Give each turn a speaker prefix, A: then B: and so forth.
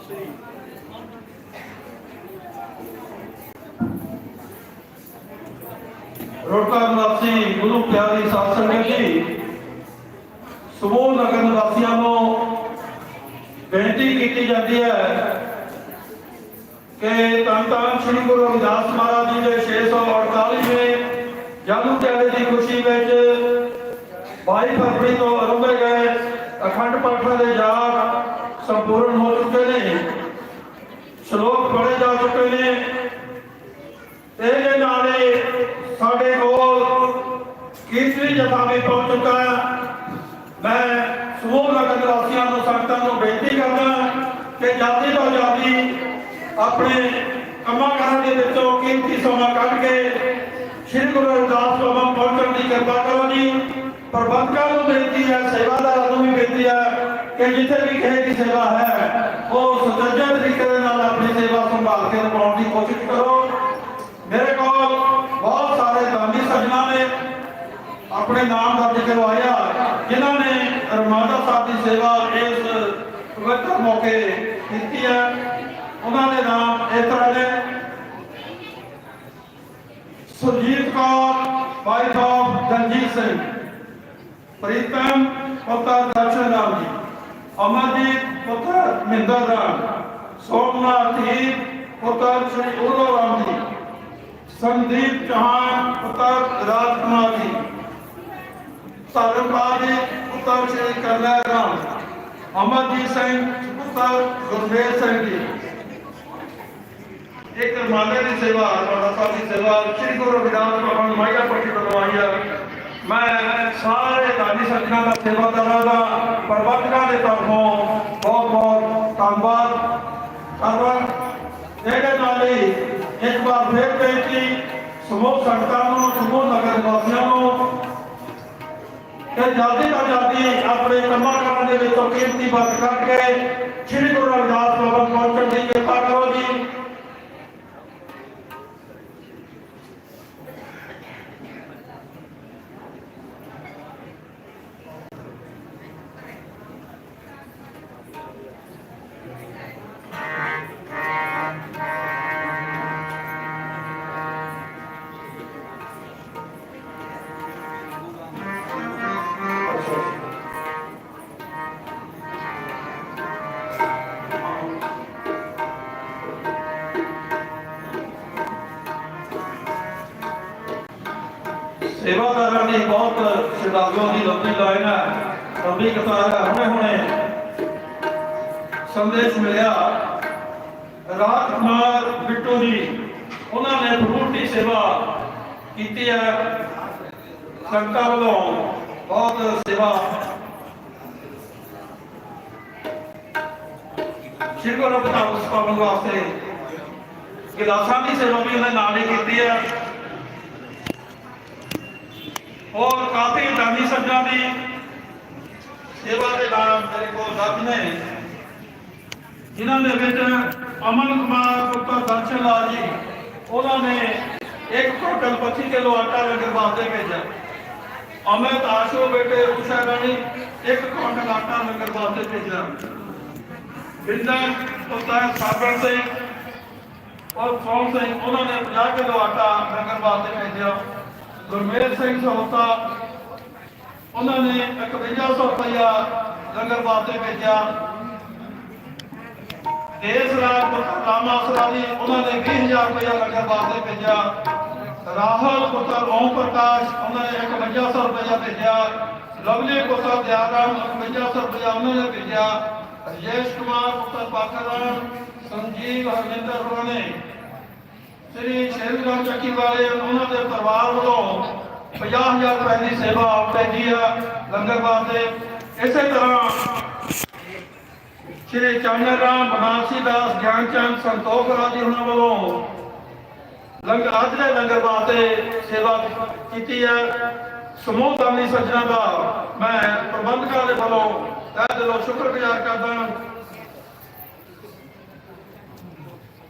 A: ਰੋਟਾ ਰੋਟਾ ਨਿਵਾਸੀ ਗੁਰੂ ਪਿਆਰੀ ਸਾਧ ਸੰਗਤ ਜੀ, ਸਮੂਹ ਨਗਰ ਨਿਵਾਸੀਆਂ ਨੂੰ ਬੇਨਤੀ ਕੀਤੀ ਜਾਂਦੀ ਹੈ ਕਿ ਧੰਨ ਧੰਨ ਸ੍ਰੀ ਗੁਰੂ ਰਵਿਦਾਸ ਮਹਾਰਾਜ ਜੀ ਦੇ 648ਵੇਂ ਜਨਮ ਦਿਹਾੜੇ ਦੀ ਖੁਸ਼ੀ ਵਿੱਚ 22 ਫਰਵਰੀ ਤੋਂ ਆਰੰਭੇ ਗਏ ਅਖੰਡ ਪਾਠਾਂ ਦੇ ਜਾਗ ਸੰਪੂਰਨ ਹੋ ਚੁੱਕੇ ਨੇ ਸ਼ਲੋਕ ਪੜ੍ਹੇ ਜਾ ਚੁੱਕੇ ਨੇ ਤੇ ਇਹਦੇ ਨਾਲ ਹੀ ਸਾਡੇ ਕੋਲ ਕੀਰਤਨੀ ਜਥਾ ਵੀ ਪਹੁੰਚ ਚੁੱਕਾ ਹੈ ਮੈਂ ਸਮੂਹ ਨੂੰ, ਸੰਗਤਾਂ ਨੂੰ ਬੇਨਤੀ ਕਰਦਾ ਕਿ ਜਲਦੀ ਤੋਂ ਜਲਦੀ ਆਪਣੇ ਕੰਮਾਂ ਕਾਰਾਂ ਦੇ ਵਿੱਚੋਂ ਕੀਮਤੀ ਸਮਾਂ ਕੱਢ ਕੇ ਸ੍ਰੀ ਗੁਰੂ ਰਵਿਦਾਸ ਭਵਨ ਪਹੁੰਚਣ ਦੀ ਕਿਰਪਾ ਕਰੋ ਜੀ। ਪ੍ਰਬੰਧਕਾਂ ਨੂੰ ਬੇਨਤੀ ਹੈ, ਸੇਵਾਦਾਰਾਂ ਨੂੰ ਵੀ ਬੇਨਤੀ ਹੈ ਕਿ ਜਿੱਥੇ ਵੀ ਕਿਸੇ ਦੀ ਸੇਵਾ ਹੈ, ਉਹ ਸੁਚੱਜੇ ਤਰੀਕੇ ਦੇ ਨਾਲ ਆਪਣੀ ਸੇਵਾ ਸੰਭਾਲ ਕੇ ਨਿਭਾਉਣ ਦੀ ਕੋਸ਼ਿਸ਼ ਕਰੋ। ਮੇਰੇ ਕੋਲ ਬਹੁਤ ਸਾਰੇ ਦਾਨੀ ਸੱਜਣਾ ਨੇ ਆਪਣੇ ਨਾਮ ਦਰਜ ਕਰਵਾਇਆ, ਜਿਨ੍ਹਾਂ ਨੇ ਰਮਾਦਾ ਸਾਹਿਬ ਦੀ ਸੇਵਾ ਇਸ ਪਵਿੱਤਰ ਮੌਕੇ ਕੀਤੀ ਹੈ। ਉਹਨਾਂ ਦੇ ਨਾਮ ਇਸ ਤਰ੍ਹਾਂ ਨੇ। Surjit Kaur wife of Daljit Singh. Pritam ਪੁੱਤਰ ਦਰਸ਼ਨ ਰਾਮ ਜੀ। ਅਮਰਜੀਤ ਪੁੱਤਰ ਮਹਿੰਦਰ ਰਾਮ। ਸੋਮਨਾਥ ਜੀ ਪੁੱਤਰ ਸ਼੍ਰੀ ਉਦੋ ਰਾਮ ਜੀ। ਸੰਦੀਪ ਚੌਹਾਨ ਪੁੱਤਰ ਰਾਜ ਕੁਮਾਰ ਜੀ ਧਰਮਪਾਲ ਜੀ ਪੁੱਤਰ ਸ਼੍ਰੀ ਕਰਨੈਲ ਰਾਮ ਅਮਰਜੀਤ ਸਿੰਘ ਪੁੱਤਰ ਗੁਰਮੇਲ ਸਿੰਘ ਜੀ ਇੱਕ ਮਾਲੇ ਦੀ ਸੇਵਾ ਤੁਹਾਡਾ ਸਾਹਿਬ ਦੀ ਸੇਵਾ ਸ੍ਰੀ ਗੁਰੂ ਰਵਿਦਾਸ ਭਗਵਾਨ ਮਾਇਆ ਪੱਟੀ ਵੱਲੋਂ ਮੈਂ ਸਾਰੇ ਦਾਨੀ ਸੱਜਣਾ ਦਾ ਸੇਵਾਦਾਰਾਂ ਦਾ ਪ੍ਰਬੰਧਕਾਂ ਦੇ ਤਰਫੋਂ ਬਹੁਤ ਬਹੁਤ ਧੰਨਵਾਦ ਕਰਦਾ ਇਹਦੇ ਨਾਲ ਹੀ ਇੱਕ ਵਾਰ ਫਿਰ ਬੇਨਤੀ ਸਮੂਹ ਸੰਗਤਾਂ ਨੂੰ ਸਮੂਹ ਨਗਰ ਨਿਵਾਸੀਆਂ ਨੂੰ ਕਿ ਜਲਦੀ ਤੋਂ ਜਲਦੀ ਆਪਣੇ ਕੰਮਾਂ ਕਾਰਾਂ ਦੇ ਵਿੱਚੋਂ ਕੀਮਤੀ ਵਕਤ ਕਰਕੇ ਸ੍ਰੀ ਗੁਰੂ ਰਵਿਦਾਸ ਭਵਨ ਪਹੁੰਚਣ ਦੀ ਕਿਰਪਾ ਕਰੋ ਜੀ। ਸੇਵਾਦਾਰਾਂ ਦੀ ਬਹੁਤ ਸ਼ਰਧਾਲੂਆਂ ਦੀ ਲੰਬੀ ਲਾਈਨ ਹੈ। ਲੰਬੀ ਕਤਾਰ ਹੈ। ਹੁਣੇ ਹੁਣੇ ਸੰਦੇਸ਼ ਮਿਲਿਆ। ਰਾਜ ਕੁਮਾਰ ਬਿੱਟੂ ਜੀ ਉਹਨਾਂ ਨੇ ਫਰੂਟ ਦੀ ਸੇਵਾ ਕੀਤੀ ਹੈ। ਸੰਗਤਾਂ ਵੱਲੋਂ ਬਹੁਤ ਸੇਵਾ। ਸ਼੍ਰੀ ਗੁਰੂ ਰਵਿਦਾਸ ਭਵਨ ਵਾਸਤੇ ਗਿਲਾਸਾਂ ਦੀ ਸੇਵਾ ਵੀ ਉਹਨੇ ਨਾਲ ਹੀ ਕੀਤੀ ਹੈ। ਔਰ ਕਾਫੀ ਦਾਨੀ ਸੱਜਣਾ ਦੀ ਸੇਵਾ ਦੇ ਨਾਮ ਮੇਰੇ ਕੋਲ ਦਰਜ ਨੇ। ਜਿਨ੍ਹਾਂ ਦੇ ਵਿੱਚ ਅਮਨ ਕੁਮਾਰ, ਪੁੱਤਰ ਦਰਸ਼ਨ ਲਾਲ ਜੀ, ਉਹਨਾਂ ਨੇ ਇੱਕ ਕੁਇੰਟਲ 25 ਕਿਲੋ ਆਟਾ ਲੰਗਰ ਵਾਸਤੇ ਭੇਜਿਆ ਅਮਿਤ ਆਸ਼ੂ ਬੇਟੇ ਉਸ਼ਾ ਰਾਣੀ ਇੱਕ ਕੁਇੰਟਲ ਆਟਾ ਲੰਗਰ ਵਾਸਤੇ ਭੇਜਿਆ ਬਿੰਦਾ, ਪੁੱਤਰ ਸਾਬਰ ਸਿੰਘ ਔਰ ਸੋਮ ਸਿੰਘ, ਉਹਨਾਂ ਨੇ 50 ਕਿਲੋ ਆਟਾ ਲੰਗਰ ਵਾਸਤੇ ਭੇਜਿਆ ਗੁਰਮੇਲ ਸਿੰਘ ਸਹੋਤਾ, ਉਹਨਾਂ ਨੇ 5100 ਰੁਪਇਆ ਲੰਗਰ ਵਾਸਤੇ ਭੇਜਿਆ। ਦੇਸ ਰਾਜ ਪੁੱਤਰ ਸਰਾਲੀ ਉਹਨਾਂ ਨੇ 20000 ਰੁਪਇਆ ਲੰਗਰ ਵਾਸਤੇ ਭੇਜਿਆ। ਰਾਹੁਲ, ਪੁੱਤਰ ਓਮ ਪ੍ਰਕਾਸ਼, ਉਹਨਾਂ ਨੇ 5100 ਰੁਪਇਆ ਭੇਜਿਆ। ਲਵਲੀ, ਪੁੱਤਰ ਦਿਆਰਾਮ 5100 ਰੁਪਇਆ ਉਹਨਾਂ ਨੇ ਭੇਜਿਆ। ਰਜੇਸ਼ ਕੁਮਾਰ, ਪੁੱਤਰ ਪਾਕਰਾਮ ਸੰਜੀਵ ਹਰਮਿੰਦਰ ਹੋਰਾਂ ਨੇ ਸ੍ਰੀ ਸ਼ੇਰਗੰਜ ਚੱਕੀ ਵਾਲੇ ਉਹਨਾਂ ਦੇ ਪਰਿਵਾਰ ਵੱਲੋਂ 50000 ਰੁਪਏ ਦੀ ਸੇਵਾ ਭੇਜੀ ਆ ਲੰਗਰ ਵਾਸਤੇ। ਇਸੇ ਤਰ੍ਹਾਂ ਸ਼੍ਰੀ ਚਾਨਣ ਰਾਮ ਬਨਾਸੀ ਦਾਸ, ਗਿਆਨ ਚੰਦ, ਸੰਤੋਖ ਆਦਿ ਉਹਨਾਂ ਵੱਲੋਂ ਲੰਗਰ ਅੱਜ ਦੇ ਲੰਗਰ ਵਾਸਤੇ ਸੇਵਾ ਕੀਤੀ ਹੈ। ਸਮੂਹ ਦਾਨੀ ਸੱਜਣਾ ਦਾ ਮੈਂ ਪ੍ਰਬੰਧਕਾਂ ਦੇ ਵੱਲੋਂ ਤਹਿ ਦਿਲੋਂ ਸ਼ੁਕਰਗੁਜ਼ਾਰ ਕਰਦਾ